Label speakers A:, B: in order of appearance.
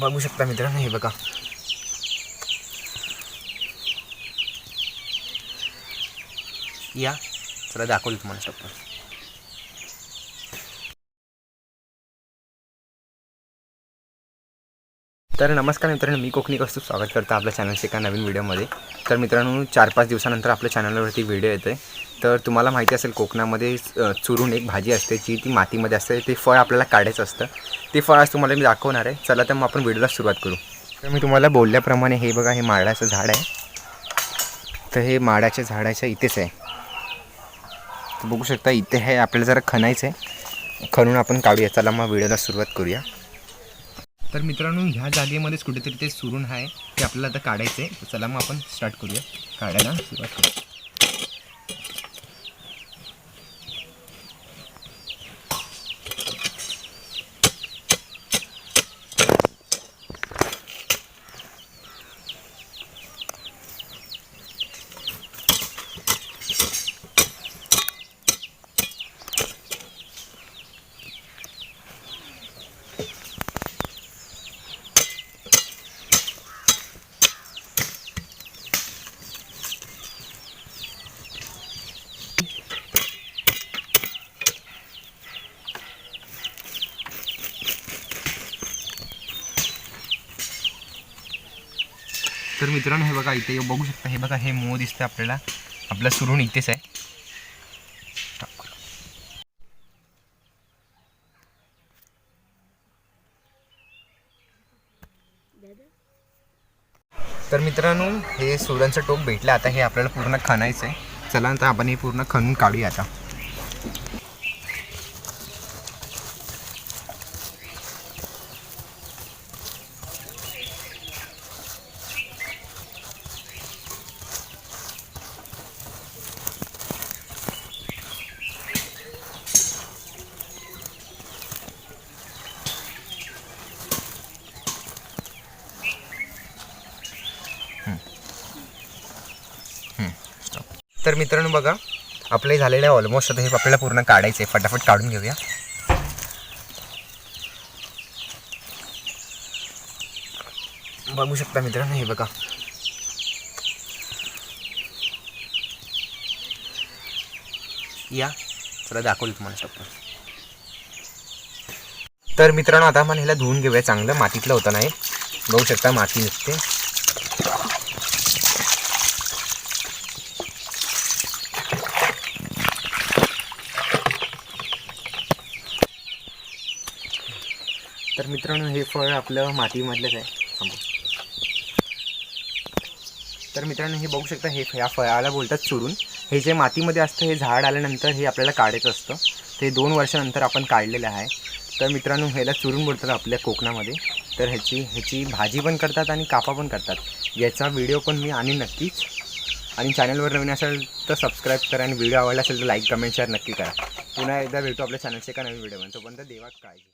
A: बघू शकता मित्रांनो हे बघा. या. चला दाखवली तुम्हाला टप्पा तर नमस्कार मित्रांनो मी कोकणी कस्तूप स्वागत करतो आपल्या चॅनलच्या एका नवीन व्हिडिओमध्ये तर मित्रांनो चार पाच दिवसानंतर आपल्या चॅनलवरती व्हिडिओ येते तर तुम्हाला माहिती असेल कोकणामध्ये चुरून एक भाजी असते जी ती मातीमध्ये असते. ते फळ आपल्याला काढायचं असतं. ते फळ आज तुम्हाला मी दाखवणार आहे. चला तर मग आपण व्हिडिओला सुरुवात करू. तर मी तुम्हाला बोलल्याप्रमाणे हे बघा हे माडाचं झाड आहे. तर हे माडाच्या झाडाच्या इथेच आहे. तर बघू शकता इथे आहे आपल्याला जरा खणायचं आहे. खणून आपण काढूया. चला मग व्हिडिओला सुरुवात करूया. तर मित्रांनो ह्या जागेमध्येच कुठेतरी ते सुरून आहे ते आपल्याला आता काढायचं आहे चला मग आपण स्टार्ट करूया. काढायला सुरुवात करूया. तर मित्रांनो हे बघा इथे बघू शकता हे बघा हे मोह दिसतं आपल्याला. आपला सुरून इथेच आहे. तर मित्रांनो हे सुरांचं टोक भेटलं. आता हे आपल्याला पूर्ण खणायचं आहे चला तर आपण हे पूर्ण खणून काढूया आता. तर मित्रांनो बघा आपले झालेलं ऑलमोस्ट आता हे आपल्याला पूर्ण काढायचं आहे फटाफट काढून घेऊया. बघू शकता मित्रांनो हे बघा. या चला दाखवलं तुम्हाला टप्पा तर मित्रांनो आता आपण ह्याला धुवून घेऊया. चांगलं मातीतलं होतं नाही. बघू शकता माती निघते तर मित्रांनो हे फळ आपलं मातीमधलंच आहे. तर मित्रांनो हे बघू शकता हे या फळाला बोलतात चुरून. हे जे मातीमध्ये असतं हे झाड आल्यानंतर हे आपल्याला काढायचं असतं. ते दोन वर्षानंतर आपण काढलेलं आहे. तर मित्रांनो ह्याला चुरून बोलतात आपल्या कोकणामध्ये. तर ह्याची ह्याची भाजी पण करतात आणि कापा पण करतात. याचा व्हिडिओ पण मी आणि नक्कीच. आणि चॅनलवर नवीन असेल तर सबस्क्राईब करा आणि व्हिडिओ आवडला असेल तर लाईक कमेंट शेअर नक्की करा. पुन्हा एकदा भेटू आपल्या चॅनलचे एका नवीन व्हिडिओमध्ये. तोपर्यंत देवा काळजी.